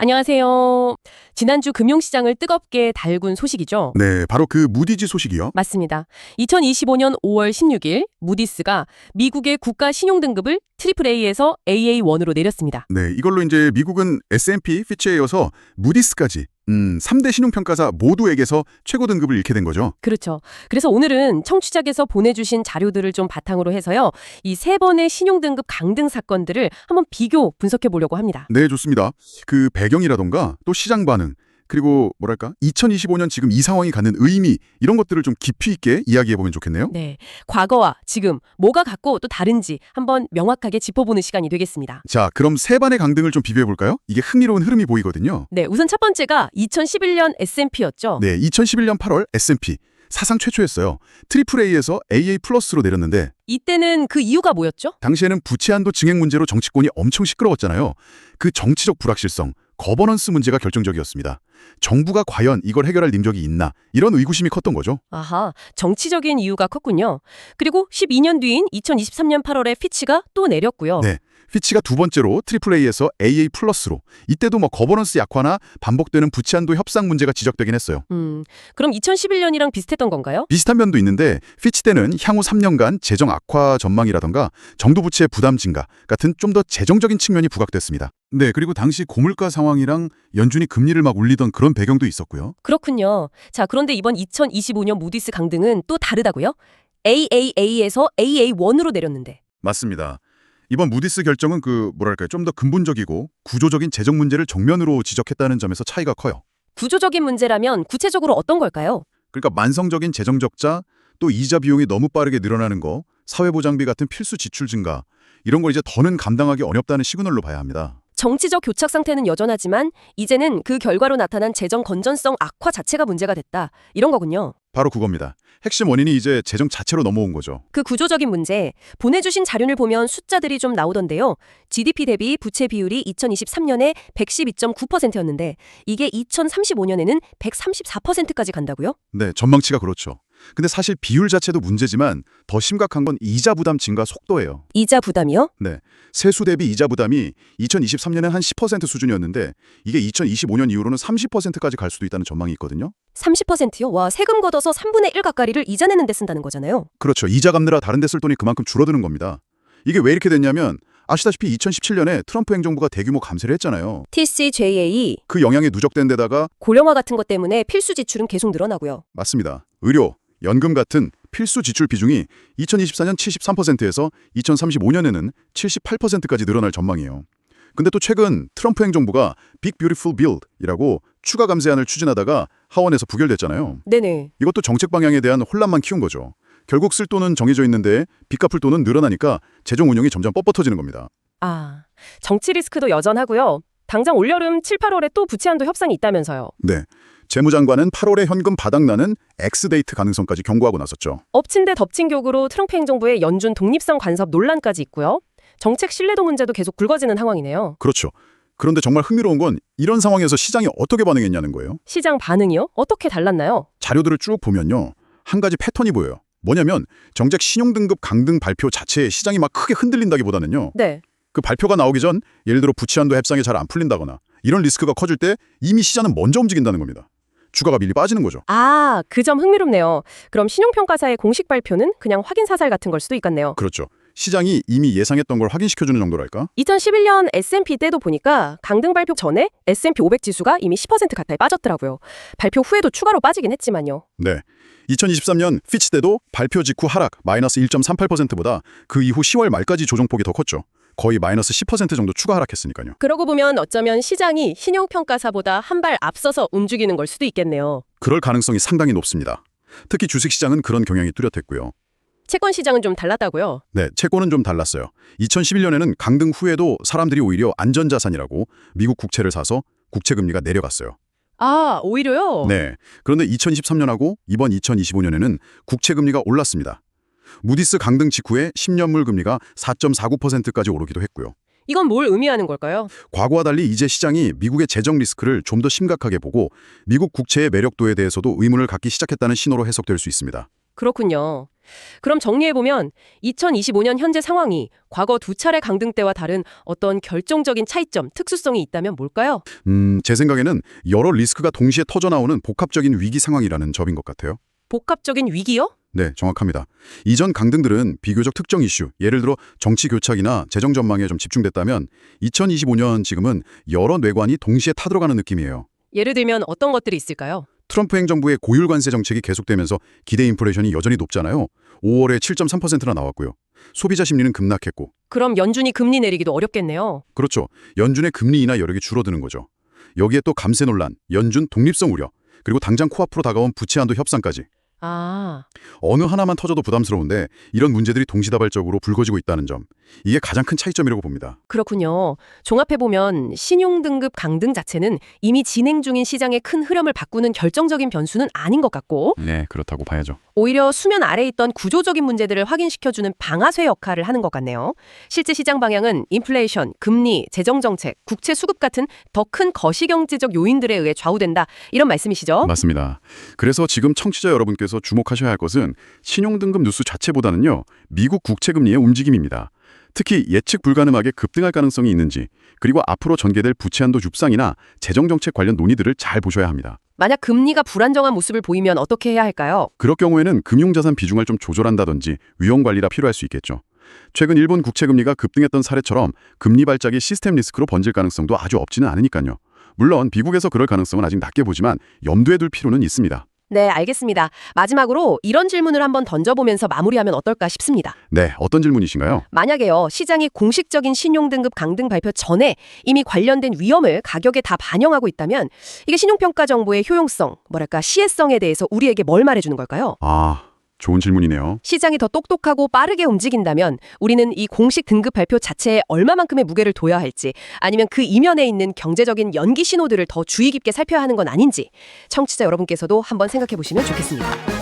안녕하세요. 지난주 금융시장을 뜨겁게 달군 소식이죠. 네, 바로 그 무디지 소식이요. 맞습니다. 2025년 5월 16일 무디스가 미국의 국가 신용 등급을 AAA에서 AA1으로 내렸습니다. 네, 이걸로 이제 미국은 S&P, 피치에 이어서 무디스까지 음, 3대 신용평가사 모두에게서 최고 등급을 잃게 된 거죠. 그렇죠. 그래서 오늘은 청취자께서 보내주신 자료들을 좀 바탕으로 해서요. 이 세 번의 신용등급 강등 사건들을 한번 비교 분석해 보려고 합니다. 네, 좋습니다. 그 배경이라던가 또 시장 반응 그리고 뭐랄까 2025년 지금 이 상황이 갖는 의미 이런 것들을 좀 깊이 있게 이야기해 보면 좋겠네요. 네. 과거와 지금 뭐가 같고 또 다른지 한번 명확하게 짚어보는 시간이 되겠습니다. 자, 그럼 세 반의 강등을 좀 비교해 볼까요? 이게 흥미로운 흐름이 보이거든요. 네, 우선 첫 번째가 2011년 S&P였죠. 네, 2011년 8월 S&P 사상 최초였어요. 트리플 A에서 AA 플러스로 내렸는데 이때는 그 이유가 뭐였죠? 당시에는 부채 한도 증액 문제로 정치권이 엄청 시끄러웠잖아요. 그 정치적 불확실성, 거버넌스 문제가 결정적이었습니다. 정부가 과연 이걸 해결할 능력이 있나 이런 의구심이 컸던 거죠. 아하, 정치적인 이유가 컸군요. 그리고 12년 뒤인 2023년 8월에 피치가 또 내렸고요. 네. 피치가 두 번째로 트리플 A에서 AA 플러스로 이때도 뭐 거버넌스 약화나 반복되는 부채 한도 협상 문제가 지적되긴 했어요. 음, 그럼 2011년이랑 비슷했던 건가요? 비슷한 면도 있는데 피치 때는 향후 3년간 재정 악화 전망이라던가 정부 부채 부담 증가 같은 좀 더 재정적인 측면이 부각됐습니다. 네, 그리고 당시 고물가 상황이랑 연준이 금리를 막 올리던 그런 배경도 있었고요. 그렇군요. 자, 그런데 이번 2025년 무디스 강등은 또 다르다고요? AAA에서 AA1으로 내렸는데. 맞습니다. 이번 무디스 결정은 그 뭐랄까요 좀 더 근본적이고 구조적인 재정 문제를 정면으로 지적했다는 점에서 차이가 커요. 구조적인 문제라면 구체적으로 어떤 걸까요? 그러니까 만성적인 재정 적자, 또 이자 비용이 너무 빠르게 늘어나는 거, 사회보장비 같은 필수 지출 증가 이런 걸 이제 더는 감당하기 어렵다는 시그널로 봐야 합니다. 정치적 교착 상태는 여전하지만 이제는 그 결과로 나타난 재정 건전성 악화 자체가 문제가 됐다. 이런 거군요. 바로 그겁니다. 핵심 원인이 이제 재정 자체로 넘어온 거죠. 그 구조적인 문제, 보내주신 자료를 보면 숫자들이 좀 나오던데요. GDP 대비 부채 비율이 2023년에 112.9%였는데 이게 2035년에는 134%까지 간다고요? 네, 전망치가 그렇죠. 근데 사실 비율 자체도 문제지만 더 심각한 건 이자 부담 증가 속도예요. 이자 부담이요? 네, 세수 대비 이자 부담이 2023년에 한 10% 수준이었는데 이게 2025년 이후로는 30%까지 갈 수도 있다는 전망이 있거든요. 30%요? 와, 세금 걷어서 3분의 1 가까이를 이자 내는 데 쓴다는 거잖아요. 그렇죠. 이자 갚느라 다른 데 쓸 돈이 그만큼 줄어드는 겁니다. 이게 왜 이렇게 됐냐면 아시다시피 2017년에 트럼프 행정부가 대규모 감세를 했잖아요. TCJA, 그 영향이 누적된 데다가 고령화 같은 것 때문에 필수 지출은 계속 늘어나고요. 맞습니다. 의료, 연금 같은 필수 지출 비중이 2024년 73%에서 2035년에는 78%까지 늘어날 전망이에요. 근데 또 최근 트럼프 행정부가 빅 뷰티풀 빌드이라고 추가 감세안을 추진하다가 하원에서 부결됐잖아요. 네네. 이것도 정책 방향에 대한 혼란만 키운 거죠. 결국 쓸 돈은 정해져 있는데 빚 갚을 돈은 늘어나니까 재정 운용이 점점 뻣뻣해지는 겁니다. 아, 정치 리스크도 여전하고요. 당장 올여름 7, 8월에 또 부채 한도 협상이 있다면서요. 네. 재무장관은 8월에 현금 바닥나는 엑스데이트 가능성까지 경고하고 나섰죠. 엎친 데 덮친 격으로 트럼프 행정부의 연준 독립성 간섭 논란까지 있고요. 정책 신뢰도 문제도 계속 굵어지는 상황이네요. 그렇죠. 그런데 정말 흥미로운 건 이런 상황에서 시장이 어떻게 반응했냐는 거예요. 시장 반응이요? 어떻게 달랐나요? 자료들을 쭉 보면요. 한 가지 패턴이 보여요. 뭐냐면 정작 신용등급 강등 발표 자체에 시장이 막 크게 흔들린다기보다는요. 네. 그 발표가 나오기 전 예를 들어 부채한도 협상이 잘 안 풀린다거나 이런 리스크가 커질 때 이미 시장은 먼저 움직인다는 겁니다. 주가가 밀리 빠지는 거죠. 아, 그 점 흥미롭네요. 그럼 신용평가사의 공식 발표는 그냥 확인 사살 같은 걸 수도 있겠네요. 그렇죠. 시장이 이미 예상했던 걸 확인시켜주는 정도랄까? 2011년 S&P 때도 보니까 강등 발표 전에 S&P 500 지수가 이미 10% 가까이 빠졌더라고요. 발표 후에도 추가로 빠지긴 했지만요. 네. 2023년 피치 때도 발표 직후 하락 마이너스 1.38%보다 그 이후 10월 말까지 조정폭이 더 컸죠. 거의 마이너스 10% 정도 추가 하락했으니까요. 그러고 보면 어쩌면 시장이 신용평가사보다 한 발 앞서서 움직이는 걸 수도 있겠네요. 그럴 가능성이 상당히 높습니다. 특히 주식시장은 그런 경향이 뚜렷했고요. 채권 시장은 좀 달랐다고요? 네, 채권은 좀 달랐어요. 2011년에는 강등 후에도 사람들이 오히려 안전자산이라고 미국 국채를 사서 국채금리가 내려갔어요. 아, 오히려요? 네. 그런데 2023년하고 이번 2025년에는 국채금리가 올랐습니다. 무디스 강등 직후에 10년물 금리가 4.49%까지 오르기도 했고요. 이건 뭘 의미하는 걸까요? 과거와 달리 이제 시장이 미국의 재정 리스크를 좀 더 심각하게 보고 미국 국채의 매력도에 대해서도 의문을 갖기 시작했다는 신호로 해석될 수 있습니다. 그렇군요. 그럼 정리해보면 2025년 현재 상황이 과거 두 차례 강등 때와 다른 어떤 결정적인 차이점, 특수성이 있다면 뭘까요? 음, 제 생각에는 여러 리스크가 동시에 터져 나오는 복합적인 위기 상황이라는 점인 것 같아요. 복합적인 위기요? 네, 정확합니다. 이전 강등들은 비교적 특정 이슈, 예를 들어 정치 교착이나 재정 전망에 좀 집중됐다면 2025년 지금은 여러 뇌관이 동시에 타들어가는 느낌이에요. 예를 들면 어떤 것들이 있을까요? 트럼프 행정부의 고율 관세 정책이 계속되면서 기대 인플레이션이 여전히 높잖아요. 5월에 7.3%나 나왔고요. 소비자 심리는 급락했고. 그럼 연준이 금리 내리기도 어렵겠네요. 그렇죠. 연준의 금리 인하 여력이 줄어드는 거죠. 여기에 또 감세 논란, 연준 독립성 우려, 그리고 당장 코앞으로 다가온 부채 한도 협상까지. 아, 어느 하나만 터져도 부담스러운데 이런 문제들이 동시다발적으로 불거지고 있다는 점. 이게 가장 큰 차이점이라고 봅니다. 그렇군요. 종합해보면 신용등급 강등 자체는 이미 진행 중인 시장의 큰 흐름을 바꾸는 결정적인 변수는 아닌 것 같고 네, 그렇다고 봐야죠. 오히려 수면 아래에 있던 구조적인 문제들을 확인시켜주는 방아쇠 역할을 하는 것 같네요. 실제 시장 방향은 인플레이션, 금리, 재정정책, 국채 수급 같은 더 큰 거시경제적 요인들에 의해 좌우된다. 이런 말씀이시죠? 맞습니다. 그래서 지금 청취자 여러분께 서 주목하셔야 할 것은 신용등급 뉴스 자체보다는요. 미국 국채금리의 움직임입니다. 특히 예측 불가능하게 급등할 가능성이 있는지 그리고 앞으로 전개될 부채 한도 줍상이나 재정정책 관련 논의들을 잘 보셔야 합니다. 만약 금리가 불안정한 모습을 보이면 어떻게 해야 할까요? 그럴 경우에는 금융자산 비중을 좀 조절한다든지 위험 관리가 필요할 수 있겠죠. 최근 일본 국채금리가 급등했던 사례처럼 금리 발작이 시스템 리스크로 번질 가능성도 아주 없지는 않으니까요. 물론 미국에서 그럴 가능성은 아직 낮게 보지만 염두에 둘 필요는 있습니다. 네, 알겠습니다. 마지막으로 이런 질문을 한번 던져보면서 마무리하면 어떨까 싶습니다. 네, 어떤 질문이신가요? 만약에요, 시장이 공식적인 신용등급 강등 발표 전에 이미 관련된 위험을 가격에 다 반영하고 있다면 이게 신용평가 정보의 효용성, 뭐랄까 시혜성에 대해서 우리에게 뭘 말해주는 걸까요? 아, 좋은 질문이네요. 시장이 더 똑똑하고 빠르게 움직인다면 우리는 이 공식 등급 발표 자체에 얼마만큼의 무게를 둬야 할지 아니면 그 이면에 있는 경제적인 연기 신호들을 더 주의 깊게 살펴야 하는 건 아닌지 청취자 여러분께서도 한번 생각해 보시면 좋겠습니다.